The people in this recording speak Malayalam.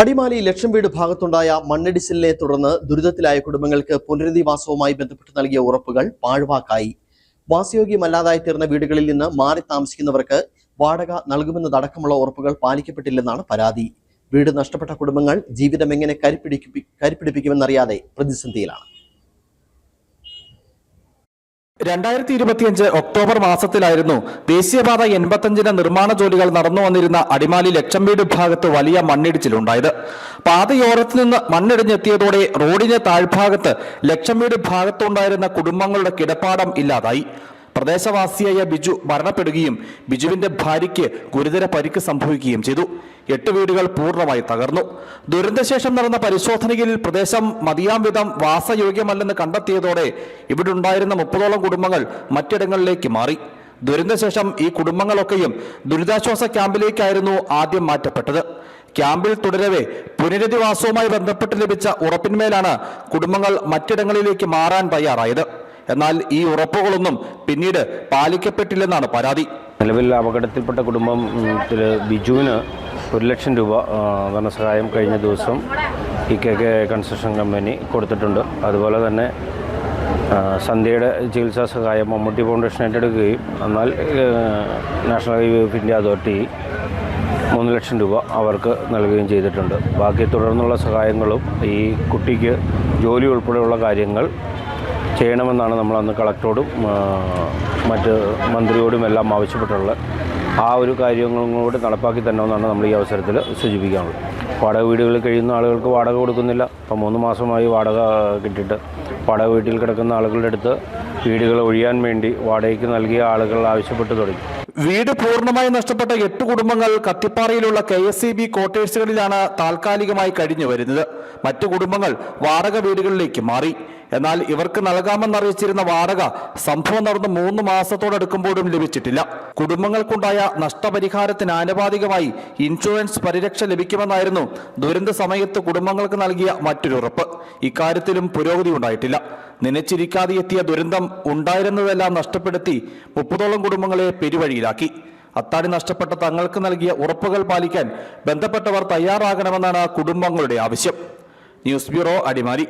അടിമാലി ലക്ഷം വീട് ഭാഗത്തുണ്ടായ മണ്ണിടിച്ചിലിനെ തുടർന്ന് ദുരിതത്തിലായ കുടുംബങ്ങൾക്ക് പുനരധിവാസവുമായി ബന്ധപ്പെട്ട് നൽകിയ ഉറപ്പുകൾ പാഴ്വാക്കായി. വാസയോഗ്യമല്ലാതായി തീർന്ന വീടുകളിൽ നിന്ന് മാറി താമസിക്കുന്നവർക്ക് വാടക നൽകുമെന്നതടക്കമുള്ള ഉറപ്പുകൾ പാലിക്കപ്പെട്ടില്ലെന്നാണ് പരാതി. വീട് നഷ്ടപ്പെട്ട കുടുംബങ്ങൾ ജീവിതം എങ്ങനെ കരിപ്പിടിപ്പി കരിപ്പിടിപ്പിക്കുമെന്നറിയാതെ പ്രതിസന്ധിയിലാണ്. രണ്ടായിരത്തി ഇരുപത്തിയഞ്ച് ഒക്ടോബർ മാസത്തിലായിരുന്നു ദേശീയപാത എൺപത്തഞ്ചിന് നിർമ്മാണ ജോലികൾ നടന്നു വന്നിരുന്ന അടിമാലി ലക്ഷംവീട് ഭാഗത്ത് വലിയ മണ്ണിടിച്ചിലുണ്ടായത്. പാതയോരത്ത് നിന്ന് മണ്ണിടിഞ്ഞെത്തിയതോടെ റോഡിന് താഴ്ഭാഗത്ത് ലക്ഷംവീട് ഭാഗത്തുണ്ടായിരുന്ന കുടുംബങ്ങളുടെ കിടപ്പാടം ഇല്ലാതായി. പ്രദേശവാസിയായ ബിജു മരണപ്പെടുകയും ബിജുവിന്റെ ഭാര്യയ്ക്ക് ഗുരുതര പരിക്ക് സംഭവിക്കുകയും ചെയ്തു. എട്ട് വീടുകൾ പൂർണമായി തകർന്നു. ദുരന്തശേഷം നടന്ന പരിശോധനയിൽ പ്രദേശം മതിയാം വിധം വാസയോഗ്യമല്ലെന്ന് കണ്ടെത്തിയതോടെ ഇവിടെ ഉണ്ടായിരുന്ന മുപ്പതോളം കുടുംബങ്ങൾ മറ്റിടങ്ങളിലേക്ക് മാറി. ദുരന്തശേഷം ഈ കുടുംബങ്ങളൊക്കെയും ദുരിതാശ്വാസ ക്യാമ്പിലേക്കായിരുന്നു ആദ്യം മാറ്റപ്പെട്ടത്. ക്യാമ്പിൽ തുടരവെ പുനരധിവാസവുമായി ബന്ധപ്പെട്ട് ലഭിച്ച ഉറപ്പിന്മേലാണ് കുടുംബങ്ങൾ മറ്റിടങ്ങളിലേക്ക് മാറാൻ തയ്യാറായത്. എന്നാൽ ഈ ഉറപ്പുകളൊന്നും പിന്നീട് പാലിക്കപ്പെട്ടില്ലെന്നാണ് പരാതി. നിലവിൽ അപകടത്തിൽപ്പെട്ട കുടുംബത്തിൽ ബിജുവിന് ഒരു ലക്ഷം രൂപ ധനസഹായം കഴിഞ്ഞ ദിവസം E K K construction company കൊടുത്തിട്ടുണ്ട്. അതുപോലെ തന്നെ സന്ധ്യയുടെ ചികിത്സാ സഹായം മമ്മൂട്ടി ഫൗണ്ടേഷൻ ഏറ്റെടുക്കുകയും എന്നാൽ national highway of India authority മൂന്ന് ലക്ഷം രൂപ അവർക്ക് നൽകുകയും ചെയ്തിട്ടുണ്ട്. ബാക്കി തുടർന്നുള്ള സഹായങ്ങളും ഈ കുട്ടിക്ക് ജോലി ഉൾപ്പെടെയുള്ള കാര്യങ്ങൾ ചെയ്യണമെന്നാണ് നമ്മൾ അന്ന് കളക്ടറോടും മറ്റ് മന്ത്രിയോടും എല്ലാം ആവശ്യപ്പെട്ടുള്ളത് ആ ഒരു കാര്യങ്ങളും കൂടി നടപ്പാക്കി തരണമെന്നാണ് നമ്മൾ ഈ അവസരത്തിൽ സൂചിപ്പിക്കാനുള്ളത്. വാടക വീടുകളിൽ കഴിയുന്ന ആളുകൾക്ക് വാടക കൊടുക്കുന്നില്ല. ഇപ്പം മൂന്ന് മാസമായി വാടക കിട്ടിയിട്ട് വാടക വീട്ടിൽ കിടക്കുന്ന ആളുകളുടെ അടുത്ത് വീടുകൾ ഒഴിയാൻ വേണ്ടി വാടകയ്ക്ക് നൽകിയ ആളുകൾ ആവശ്യപ്പെട്ടു തുടങ്ങി. വീട് പൂർണമായി നഷ്ടപ്പെട്ട എട്ട് കുടുംബങ്ങൾ കത്തിപ്പാറയിലുള്ള കെ എസ് ഇ ബി ക്വാർട്ടേഴ്സുകളിലാണ് താൽക്കാലികമായി കഴിഞ്ഞു വരുന്നത്. മറ്റു കുടുംബങ്ങൾ വാടക വീടുകളിലേക്ക് മാറി. എന്നാൽ ഇവർക്ക് നൽകാമെന്നറിയിച്ചിരുന്ന വാടക സംഭവം നടന്ന് മൂന്ന് മാസത്തോടടുക്കുമ്പോഴും ലഭിച്ചിട്ടില്ല. കുടുംബങ്ങൾക്കുണ്ടായ നഷ്ടപരിഹാരത്തിന് ആനുപാതികമായി ഇൻഷുറൻസ് പരിരക്ഷ ലഭിക്കുമെന്നായിരുന്നു ദുരന്ത സമയത്ത് കുടുംബങ്ങൾക്ക് നൽകിയ മറ്റൊരു ഉറപ്പ് ഇക്കാര്യത്തിലും പുരോഗതി ഉണ്ടായിട്ടില്ല. നനച്ചിരിക്കാതെ എത്തിയ ദുരന്തം ഉണ്ടായിരുന്നതെല്ലാം നഷ്ടപ്പെടുത്തി മുപ്പതോളം കുടുംബങ്ങളെ പെരുവഴിയിലാക്കി. അത്താണി നഷ്ടപ്പെട്ട തങ്ങൾക്ക് നൽകിയ ഉറപ്പുകൾ പാലിക്കാൻ ബന്ധപ്പെട്ടവർ തയ്യാറാകണമെന്നാണ് കുടുംബങ്ങളുടെ ആവശ്യം. News bureau Adimali.